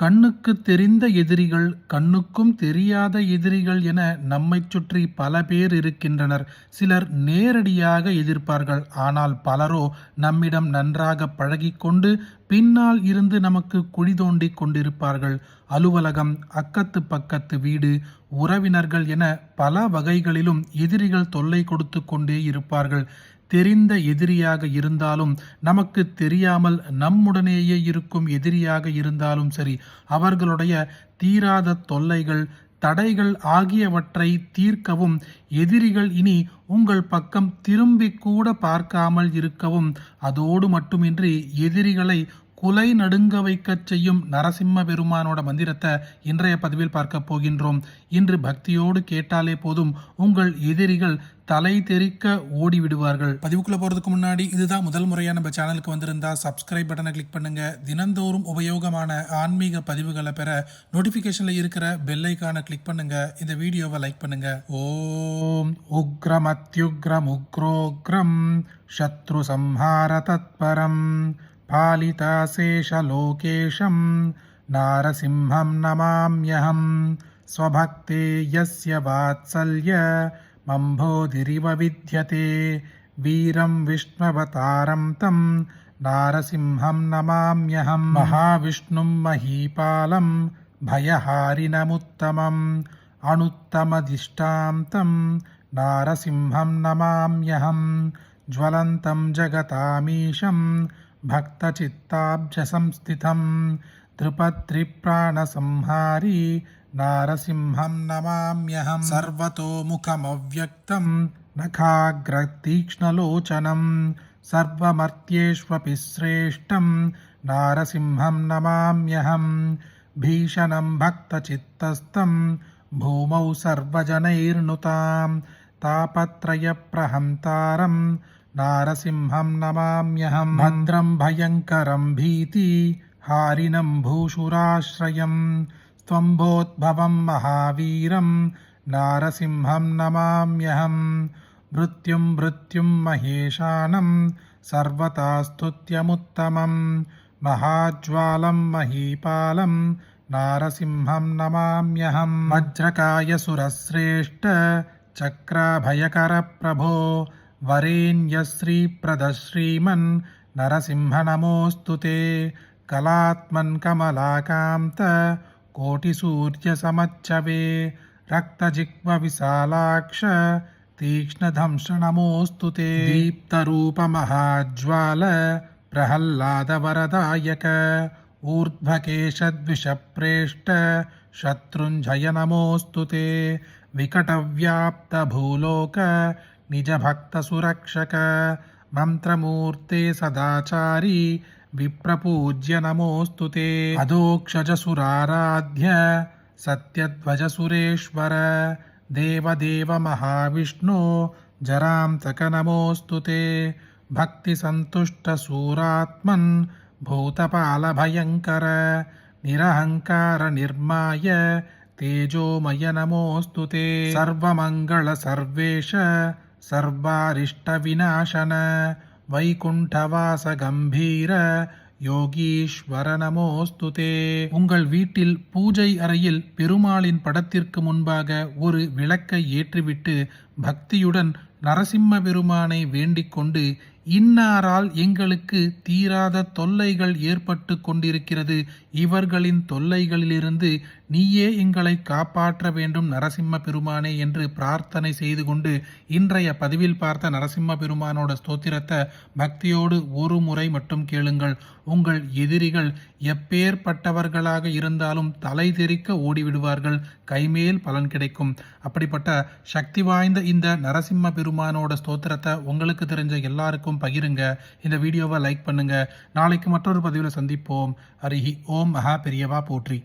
கண்ணுக்கு தெரிந்த எதிரிகள் கண்ணுக்கும் தெரியாத எதிரிகள் என நம்மைச் சுற்றி பல பேர் இருக்கின்றனர். சிலர் நேரடியாக எதிர்ப்பார்கள். ஆனால் பலரோ நம்மிடம் நன்றாக பழகிக்கொண்டு பின்னால் இருந்து நமக்கு குழி தோண்டி கொண்டிருப்பார்கள். அலுவலகம் அக்கத்து பக்கத்து வீடு உறவினர்கள் என பல வகைகளிலும் எதிரிகள் தொல்லை கொடுத்து கொண்டே இருப்பார்கள். தெரிந்த எதிரியாக இருந்தாலும் நமக்கு தெரியாமல் நம்முடனேயே இருக்கும் எதிரியாக இருந்தாலும் சரி அவர்களுடைய தீராத தொல்லைகள் தடைகள் ஆகியவற்றை தீர்க்கவும் எதிரிகள் இனி உங்கள் பக்கம் திரும்பி கூட பார்க்காமல் இருக்கவும் அதோடு மட்டுமின்றி எதிரிகளை குலை நடுங்க வைக்கச் செய்யும் நரசிம்ம பெருமானோட மந்திரத்தை இன்றைய பதிவில் பார்க்க போகின்றோம். இன்று பக்தியோடு கேட்டாலே போதும் உங்கள் எதிரிகள் தலை தெறிக்க ஓடி விடுவார்கள் பதிவுக்குள்ள போறதுக்கு முன்னாடி இதுதான் முதல் முறையா நம்ம சேனலுக்கு வந்திருந்தா சப்ஸ்கிரைப் பட்டனை கிளிக் பண்ணுங்க. தினந்தோறும் உபயோகமான ஆன்மீக பதிவுகளை பெற நோட்டிபிகேஷன்ல இருக்கிற பெல் ஐக்கானை கிளிக் பண்ணுங்க. இந்த வீடியோவை லைக் பண்ணுங்க. ஓம் உக்ரம் அத்யுக்ரம் உக்ரோக்ரம் சத்ரு சம்ஹார தத்பரம். पालिताशेषलोकेशं नारसिंहं नमाम्यहं स्वभक्ते यस्य वात्सल्य मम्भोधिरिव विद्यते वीरं विष्णवतारं तं नारसिंहं नमाम्यहं महाविष्णुं महीपालं भयहारिणमुत्तमम् अनुत्तमधिष्ठां तं नारसिंहं नमाम्यहं ज्वलन्तं जगतामीशं భక్తచిత్తాబ్జసంస్థితం త్రిపత్రిప్రాణసంహారీ నారసింహం నమామ్యహం సర్వతోముఖమవ్యక్తం నఖాగ్రతీక్ష్ణలోచనం సర్వమర్త్యేష్వపి శ్రేష్టం నారసింహం నమామ్యహం భీషణం భక్తచిత్తస్థం భూమౌ సర్వజనైర్నుతాం తాపత్రయప్రహంతారం नारसिंहं नमाम्यहं भद्रं भयङ्करं भीति हारिणं भूषुराश्रयं त्वम्भोद्भवं महावीरं नारसिंहं नमाम्यहं मृत्युं मृत्युं महेशानं सर्वता स्तुत्यमुत्तमं महाज्वालं महीपालं नारसिंहं नमाम्यहं वज्रकायसुरश्रेष्ठ चक्राभयकरप्रभो वरेण्यश्रीप्रदश्रीमन् नरसिंहनमोऽस्तु ते कलात्मन् कमलाकान्त कोटिसूर्यसमच्छवे रक्तजिह्वविशालाक्ष तीक्ष्णधंसनमोऽस्तु ते दीप्तरूपमहाज्वाल प्रह्लादवरदायक ऊर्ध्वकेशद्विषप्रेष्ठ शत्रुञ्जय नमोऽस्तु ते विकटव्याप्तभूलोक निजभक्तसुरक्षक मन्त्रमूर्ते सदाचारी विप्रपूज्य नमोऽस्तु ते अधोक्षजसुराराध्य सत्यध्वजसुरेश्वर देवदेव महाविष्णो जरान्तक नमोऽस्तु ते भक्तिसन्तुष्टसूरात्मन् भूतपालभयङ्कर निरहङ्कारनिर्माय तेजोमय नमोऽस्तु ते सर्वमङ्गलसर्वेश सर्वारिष्टविनाशन வைகுண்டவாசகம்பீர யோகீஸ்வர நமோஸ்துதே உங்கள் வீட்டில் பூஜை அறையில் பெருமாளின் படத்திற்கு முன்பாக ஒரு விளக்கை ஏற்றிவிட்டு பக்தியுடன் நரசிம்ம பெருமானை வேண்டிக் கொண்டு இன்னாரால் எங்களுக்கு தீராத தொல்லைகள் ஏற்பட்டு கொண்டிருக்கிறது இவர்களின் தொல்லைகளிலிருந்து நீயே எங்களை காப்பாற்ற வேண்டும் நரசிம்ம பெருமானே என்று பிரார்த்தனை செய்து கொண்டு இன்றைய பதிவில் பார்த்த நரசிம்ம பெருமானோட ஸ்தோத்திரத்தை பக்தியோடு ஒரு முறை மட்டும் கேளுங்கள். உங்கள் எதிரிகள் எப்பேற்பட்டவர்களாக இருந்தாலும் தலை தெறிக்க ஓடிவிடுவார்கள். கைமேல் பலன் கிடைக்கும். அப்படிப்பட்ட சக்தி வாய்ந்த இந்த நரசிம்ம பெருமானோட ஸ்தோத்திரத்தை உங்களுக்கு தெரிஞ்ச எல்லாருக்கும் பகிருங்க. இந்த வீடியோவை லைக் பண்ணுங்க. நாளைக்கு மற்றொரு பதிவில் சந்திப்போம். அரிஹி ஓம் மகா பெரியவா போற்றி.